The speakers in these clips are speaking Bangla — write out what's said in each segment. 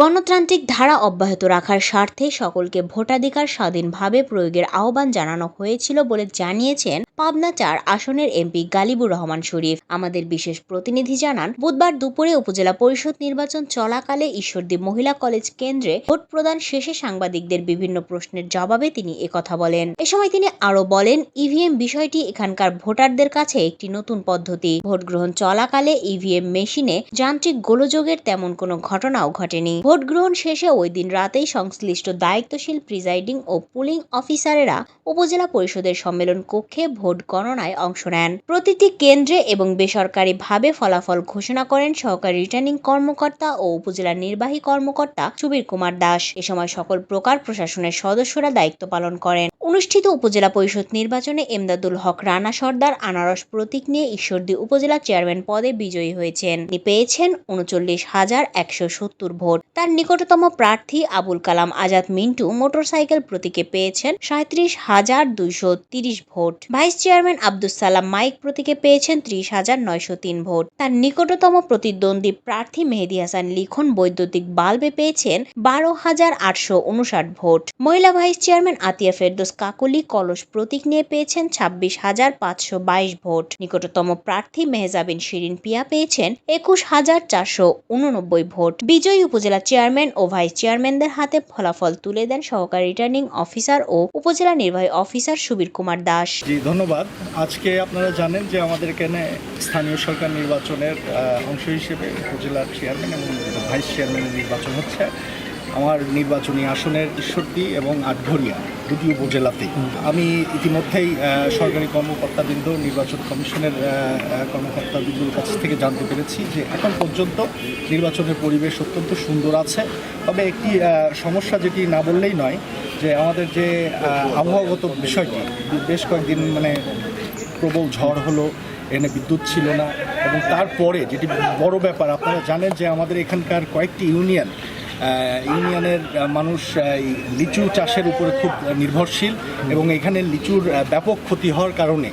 গণতান্ত্রিক ধারা অব্যাহত রাখার স্বার্থে সকলকে ভোটাধিকার স্বাধীনভাবে প্রয়োগের আহ্বান জানানো হয়েছিল বলে জানিয়েছেন পাবনা চার আসনের এমপি গালিবুর রহমান শরীফ। আমাদের বিশেষ প্রতিনিধি জানান, বুধবার দুপুরে উপজেলা পরিষদ নির্বাচন চলাকালে ঈশ্বরদী মহিলা কলেজ কেন্দ্রে ভোট প্রদান শেষে সাংবাদিকদের বিভিন্ন প্রশ্নের জবাবে তিনি একথা বলেন। এ সময় তিনি আরও বলেন, ইভিএম বিষয়টি এখানকার ভোটারদের কাছে একটি নতুন পদ্ধতি। ভোট গ্রহণ চলাকালে ইভিএম মেশিনে যান্ত্রিক গোলযোগের তেমন কোনো ঘটনাও ঘটেনি। ভোট গ্রহণ শেষে ওই দিন রাতেই সংশ্লিষ্ট দায়িত্বশীল প্রিজাইডিং ও পুলিং অফিসারেরা উপজেলা পরিষদের সম্মেলন কক্ষে ভোট গণনায় অংশ নেন। প্রতিটি কেন্দ্রে এবং বেসরকারিভাবে ফলাফল ঘোষণা করেন সহকারী রিটার্নিং কর্মকর্তা ও উপজেলা নির্বাহী কর্মকর্তা সুবীর কুমার দাস। এ সময় সকল প্রকার প্রশাসনের সদস্যরা দায়িত্ব পালন করেন। অনুষ্ঠিত উপজেলা পরিষদ নির্বাচনে এমদাদুল হক, রানা সর্দার, আনারস প্রতীক নিয়ে ঈশ্বরদী উপজেলা চেয়ারম্যান পদে বিজয়ী হয়েছেন। তিনি পেয়েছেন উনচল্লিশ হাজার একশো সত্তর ভোট। তার নিকটতম প্রার্থী আবুল কালাম আজাদ মিন্টু মোটরসাইকেল প্রতীকে পেয়েছেন সাঁত্রিশ হাজার দুইশো তিরিশ vote. Vice chairman Abdus Salam mic প্রতীকে পেয়েছেন ত্রিশ হাজার নয়শো তিন ভোট। তার নিকটতম প্রতিদ্বন্দ্বী প্রার্থী মেহেদি হাসান লিখন বৈদ্যুতিক বাল্বে পেয়েছেন বারো হাজার আটশো উনষাট ভোট। মহিলা ভাইস চেয়ারম্যান আতিয়া ফেরদোস কাকলি কলস প্রতীক নিয়ে পেয়েছেন ছাব্বিশ হাজার পাঁচশো বাইশ ভোট। নিকটতম প্রার্থী মেহজাবিন শিরিন পিয়া পেয়েছেন একুশ হাজার চারশো উননব্বই ভোট। বিজয়ী উপজেলা চেয়ারম্যান ও ভাইস চেয়ারম্যানদের হাতে ফলাফল তুলে দেন সহকারী রিটার্নিং অফিসার ও উপজেলা নির্বাহী অফিসার সুবীর কুমার দাস। ধন্যবাদ। আজকে আপনারা জানেন যে আমাদের এখানে স্থানীয় সরকার নির্বাচনের অংশ হিসেবে উপজেলার চেয়ারম্যান এবং ভাইস চেয়ারম্যানের নির্বাচন হচ্ছে। আমার নির্বাচনী আসনের ঈশ্বরদী এবং আটঘরিয়া, দুটি উপজেলাতেই। আমি ইতিমধ্যেই সরকারি কর্মকর্তাবৃন্দ, নির্বাচন কমিশনের কর্মকর্তাবৃন্দর কাছ থেকে জানতে পেরেছি যে এখন পর্যন্ত নির্বাচনের পরিবেশ অত্যন্ত সুন্দর আছে। তবে একটি সমস্যা যেটি না বললেই নয়, যে আমাদের যে আবহাওয়াগত বিষয়টি, বেশ কয়েকদিন মানে প্রবল ঝড় হলো এখানে বিদ্যুৎ ছিল না এবং তারপরে যেটি বড় ব্যাপার, আপনারা জানেন যে আমাদের এখানকার কয়েকটি ইউনিয়ন ইউনিয়নের মানুষ লিচু চাষের উপরে খুব নির্ভরশীল এবং এখানে লিচুর ব্যাপক ক্ষতি হওয়ার কারণে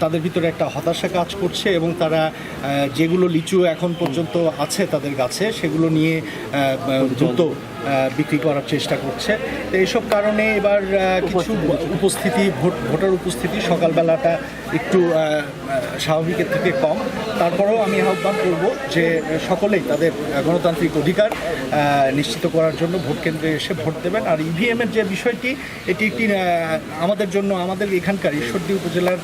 তাদের ভিতরে একটা হতাশা কাজ করছে এবং তারা যেগুলো লিচু এখন পর্যন্ত আছে তাদের গাছে, সেগুলো নিয়ে দ্রুত বিক্রি করার চেষ্টা করছে। তো এইসব কারণে এবার কিছু উপস্থিতি। ভোট ভোটার উপস্থিতি সকালবেলাটা একটু স্বাভাবিকের থেকে কম। তারপরেও আমি আহ্বান করব যে সকলেই তাদের গণতান্ত্রিক অধিকার নিশ্চিত করার জন্য ভোট কেন্দ্রে এসে ভোট দেবেন। আর ইভিএমের যে বিষয়টি এটি একটি আমাদের জন্য আমাদের এখানকার ঈশ্বরদী উপজেলার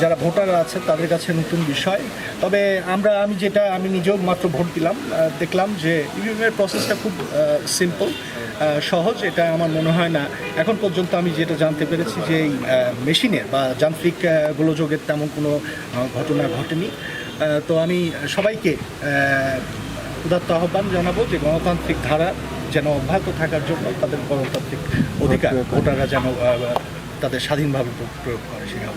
যারা ভোটার আছে তাদের কাছে নতুন বিষয়। তবে আমরা আমি যেটা আমি নিজেও মাত্র ভোট দিলাম দেখলাম যে ইভিএমের প্রসেসটা খুব সিম্পল সহজ এটা আমার মনে হয় না। এখন পর্যন্ত আমি যেটা জানতে পেরেছি যে এই মেশিনের বা যান্ত্রিক গোলযোগের তেমন কোনো ঘটনা ঘটেনি। তো আমি সবাইকে উদাত্ত আহ্বান জানাব যে গণতান্ত্রিক ধারা যেন অব্যাহত থাকার জন্য তাদের গণতান্ত্রিক অধিকার ভোটাররা যেন তাদের স্বাধীনভাবে প্রয়োগ করে আহ্বান।